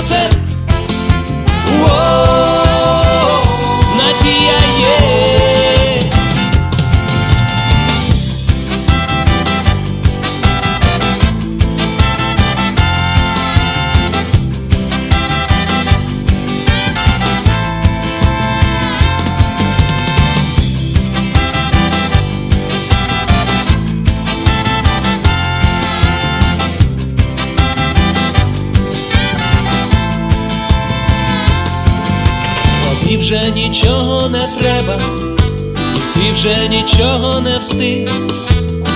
повір у це. О, надія є. Вже нічого не треба, ти вже нічого не встиг.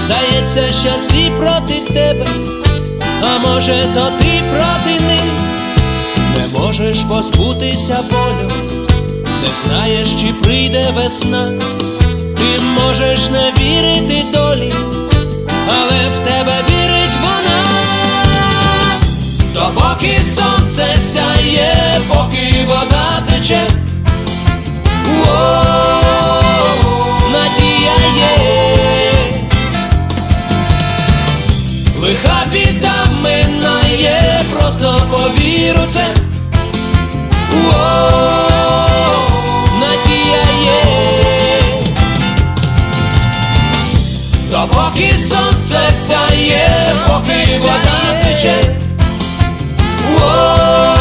Здається, що всі проти тебе, а може, то ти проти них, не можеш позбутися болю, не знаєш, чи прийде весна, ти можеш не вірити долі, допоки сонце сяє, поки вода тече. О,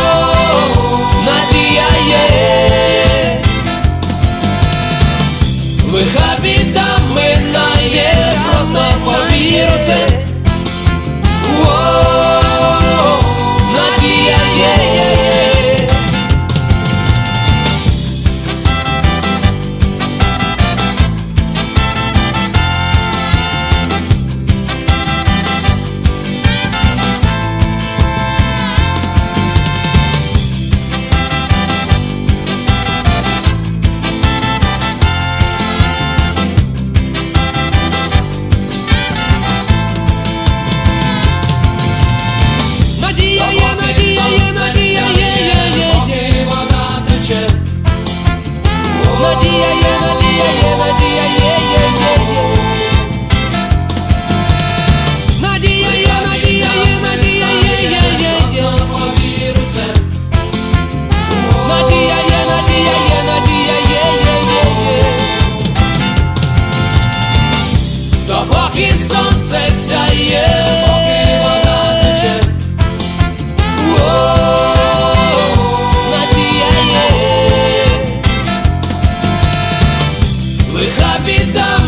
надія є, лиха біда